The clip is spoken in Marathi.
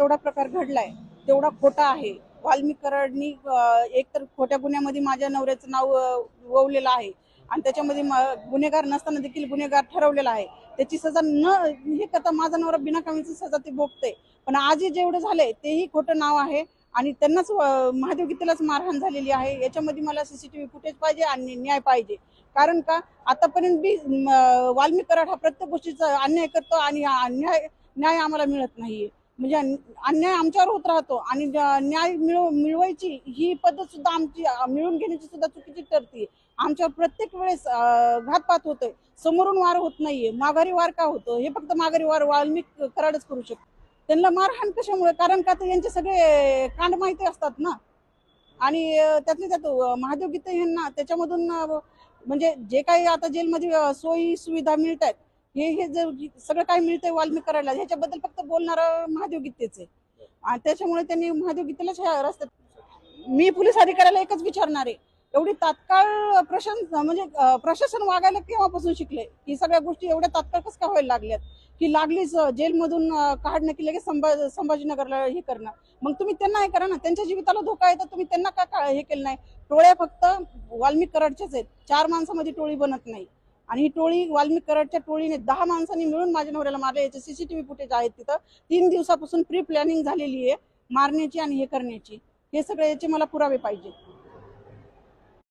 जेवढा प्रकार घडलाय तेवढा खोटा आहे. वाल्मिकरांनी एकतर खोट्या गुन्ह्यामध्ये माझ्या नवऱ्याचं नाव अं, आहे आणि त्याच्यामध्ये गुन्हेगार नसताना देखील गुन्हेगार ठरवलेला आहे. त्याची सजा न हे करता माझा नवरा बिनाकामीची सजा ते भोगते पण आजही जेवढं झालंय तेही खोटं नाव आहे आणि त्यांनाच महादेव गीतेलाच मारहाण झालेली आहे. याच्यामध्ये मला सीसीटीव्ही फुटेज पाहिजे आणि न्याय पाहिजे. कारण का आतापर्यंत बी म, वाल्मिक कराड हा प्रत्येक गोष्टीचा अन्याय करतो आणि न्याय न्याय आम्हाला मिळत नाहीये. म्हणजे अन्याय आमच्यावर होत राहतो आणि न्याय मिळव मिळवायची ही पद्धत सुद्धा आमची मिळून घेण्याची सुद्धा चुकीची ठरते. आमच्यावर प्रत्येक वेळेस घातपात होतोय. समोरून वार होत नाहीये. माघारी वार का होतो? हे फक्त माघारी वार वाल्मिक कराडच करू शकतो. त्यांना मारहाण कशामुळे? कारण का तर यांचे सगळे कांड माहिती असतात ना? आणि त्यातले त्यात महादेव गीते यांना त्याच्यामधून म्हणजे जे काही आता जेलमध्ये सोयी सुविधा मिळत आहेत हे हे जर सगळं काय मिळतंय वाल्मिक करायला ह्याच्याबद्दल फक्त बोलणारं महादेव गीतेच आहे. आणि त्याच्यामुळे त्यांनी महादेव गीतेलाच ह्या रस्त्यात मी पोलीस अधिकाऱ्याला एकच विचारणार आहे. एवढी तात्काळ प्रशासन म्हणजे प्रशासन वागायला केव्हापासून शिकले? की सगळ्या गोष्टी एवढ्या तात्काळ कसं काय व्हायला लागल्यात? की लागलीच जेलमधून काढणं की लगेच संभा संभाजीनगरला हे करणं? मग तुम्ही त्यांना हे करा ना. त्यांच्या जीविताला धोका आहे तर तुम्ही त्यांना का का हे केलं नाही? टोळ्या फक्त वाल्मिक कराडच्याच आहेत. चार माणसामध्ये टोळी बनत नाही. आणि ही टोळी वाल्मिक कराडच्या टोळीने दहा माणसांनी मिळून माझ्या नवऱ्याला मारले. याचे सीसीटीव्ही फुटेज आहेत तिथं. तीन दिवसापासून प्री प्लॅनिंग झालेली आहे मारण्याची आणि हे करण्याची. हे सगळे याचे मला पुरावे पाहिजे